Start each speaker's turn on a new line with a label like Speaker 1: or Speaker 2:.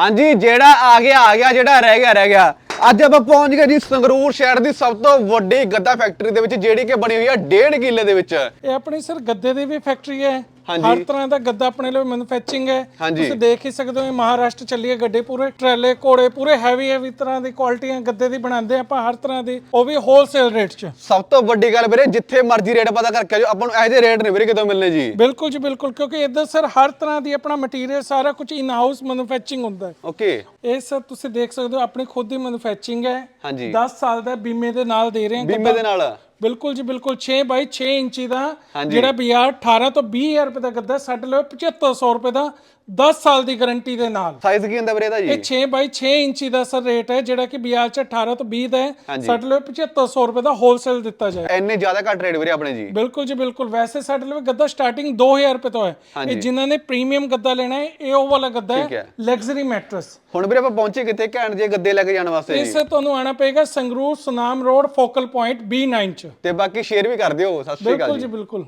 Speaker 1: ਹਾਂਜੀ, ਜਿਹੜਾ ਆ ਗਿਆ ਆ ਗਿਆ, ਜਿਹੜਾ ਰਹਿ ਗਿਆ ਰਹਿ ਗਿਆ। ਅੱਜ ਆਪਾਂ ਪਹੁੰਚ ਗਏ ਜੀ ਸੰਗਰੂਰ ਸ਼ਹਿਰ ਦੀ ਸਭ ਤੋਂ ਵੱਡੀ ਗੱਦਾ ਫੈਕਟਰੀ ਦੇ ਵਿੱਚ, ਜਿਹੜੀ ਕਿ ਬਣੀ ਹੋਈ ਹੈ 1.5 ਕਿੱਲੇ ਦੇ ਵਿੱਚ।
Speaker 2: ਇਹ ਆਪਣੀ ਸਰ ਗੱਦੇ ਦੀ ਵੀ ਫੈਕਟਰੀ ਹੈ।
Speaker 1: ਹਾਂਜੀ।
Speaker 2: ਹਰ ਤਰ੍ਹਾਂ ਦਾ ਗੱਦਾ ਆਪਣੇ ਲਈ ਮੈਨੂਫੈਕਚਰਿੰਗ ਹੈ।
Speaker 1: ਹਾਂਜੀ।
Speaker 2: ਤੁਸੀਂ ਦੇਖ ਹੀ ਸਕਦੇ ਹੋ ਇਹ ਮਹਾਰਾਸ਼ਟਰ ਚੱਲੀ ਹੈ ਗੱਡੇ ਪੂਰੇ ਟਰੈਲੇ ਘੋੜੇ ਪੂਰੇ ਹੈਵੀ ਹੈਵੀ ਤਰ੍ਹਾਂ ਦੀ ਕੁਆਲਿਟੀਆਂ ਗੱਦੇ ਦੀ ਬਣਾਉਂਦੇ ਆਪਾਂ ਹਰ ਤਰ੍ਹਾਂ ਦੀ ਉਹ ਵੀ ਹੋਲਸੇਲ ਰੇਟ 'ਚ।
Speaker 1: ਸਭ ਤੋਂ ਵੱਡੀ ਗੱਲ ਵੀਰੇ ਜਿੱਥੇ ਮਰਜ਼ੀ ਰੇਟ ਪਤਾ ਕਰਕੇ ਆਜੋ ਆਪਾਂ ਨੂੰ ਇਹੋ ਜਿਹੇ ਰੇਟ ਨਹੀਂ ਵੀਰੇ ਕਿਤੋਂ ਮਿਲਨੇ ਜੀ।
Speaker 2: ਬਿਲਕੁਲ ਜੀ ਬਿਲਕੁਲ ਕਿਉਂਕਿ ਇੱਧਰ ਸਰ ਹਰ ਤਰ੍ਹਾਂ ਦੀ ਆਪਣਾ ਮਟੀਰੀਅਲ ਸਾਰਾ ਕੁਝ ਇਨ ਹਾਊਸ ਮੈਨੂਫੈਕਚਰਿੰਗ ਹੁੰਦਾ ਹੈ।
Speaker 1: ਓਕੇ।
Speaker 2: ਇਹ ਸਰ ਤੁਸੀਂ ਦੇਖ ਸਕਦੇ ਹੋ ਆਪਣੀ ਖੁਦ ਦੀ ਮੈਨੂਫੈਕਚਰਿੰਗ ਹੈ।
Speaker 1: ਹਾਂਜੀ।
Speaker 2: 10 ਸਾਲ ਦਾ ਬੀਮੇ ਦੇ ਨਾਲ ਦੇ ਰਹੇ ਹਾਂ
Speaker 1: ਬੀਮੇ ਦੇ ਨਾਲ।
Speaker 2: ਬਿਲਕੁਲ ਜੀ ਬਿਲਕੁਲ 6 ਬਾਈ 6 ਇੰਚੀ ਦਾ। ਜਿਹੜਾ ਬਾਜ਼ਾਰ 18 ਤੋਂ 20000 ਰੁਪਏ ਦਾ ਗੱਦਾ ਸਾਡੇ ਲਈ 7500 ਰੁਪਏ ਦਾ 10 ਸਾਲ ਦੀ ਗਾਰੰਟੀ ਦੇ ਨਾਲ।
Speaker 1: ਸਾਈਜ਼ ਕੀ ਹੁੰਦਾ ਵੀਰੇ ਇਹਦਾ
Speaker 2: ਇਹ
Speaker 1: ਜੀ
Speaker 2: 6 ਬਾਈ 6 ਇੰਚੀ ਦਾ ਸਰ ਰੇਟ ਹੈ ਜਿਹੜਾ ਕਿ ਬਾਜ਼ਾਰ 'ਚ 18 ਤੋਂ 20 ਦਾ ਹੈ।
Speaker 1: ਹਾਂਜੀ।
Speaker 2: ਸਾਡੇ ਲਈ 7500 ਰੁਪਏ ਦਾ ਹੋਲਸੇਲ ਦਿੱਤਾ ਜਾਏ।
Speaker 1: ਇੰਨੇ ਜ਼ਿਆਦਾ ਘੱਟ ਰੇਟ ਵੀਰੇ ਆਪਣੇ ਜੀ।
Speaker 2: ਬਿਲਕੁਲ ਜੀ ਬਿਲਕੁਲ। ਵੈਸੇ ਸਾਡੇ ਲਈ ਗੱਦਾ ਸਟਾਰਟਿੰਗ 2000 ਰੁਪਏ ਤੋਂ ਹੈ।
Speaker 1: ਹਾਂਜੀ।
Speaker 2: ਇਹ ਜਿਨ੍ਹਾਂ ਨੇ ਪ੍ਰੀਮੀਅਮ ਗੱਦਾ ਲੈਣਾ ਹੈ ਇਹ ਉਹ ਵਾਲਾ ਗੱਦਾ
Speaker 1: ਠੀਕ
Speaker 2: ਹੈ।
Speaker 1: ਹੈ।
Speaker 2: ਲਗਜ਼ਰੀ ਮੈਟਰਸ
Speaker 1: ਹੁਣ ਵੀਰੇ ਆਪਾਂ ਪਹੁੰਚੇ ਕਿੱਥੇ? ਘੈਂਟ ਜੇ ਗੱਦੇ ਲੈ ਕੇ ਜਾਣ ਵਾਸਤੇ ਜੀ।
Speaker 2: ਇਸੇ ਤੁਹਾਨੂੰ ਆਣਾ ਪਏਗਾ Sangrur Sunam road focal point B9 ਚ।
Speaker 1: ਤੇ ਬਾਕੀ ਸ਼ੇਅਰ ਵੀ ਕਰ ਦਿਓ ਸਤਿ ਸ਼੍ਰੀ ਅਕਾਲ
Speaker 2: ਬਿਲਕੁਲ
Speaker 1: ਜੀ।
Speaker 2: ਜੀ ਬਿਲਕੁਲ।